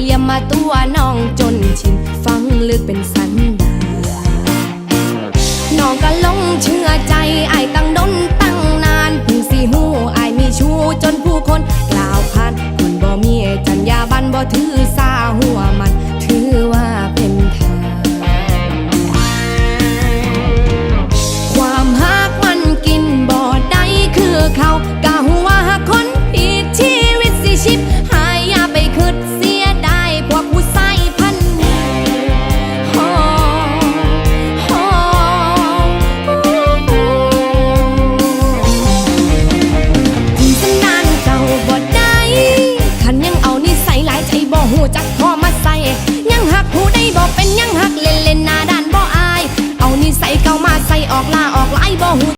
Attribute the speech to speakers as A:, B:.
A: เลียมมาตัวน้องจนชินฟังลึกเป็นสันดาน้องก็ลงเชื่อใจไอ้ตั้งดนตั้งนานพึ่งสีหูไอ้มีชู้จนผู้คนกล่าวพันคนบ่มีจัญญาบันบ่ถือสาหัวมัน พอมาใส่ยังหักผู้ใดบอกเป็นยังหัก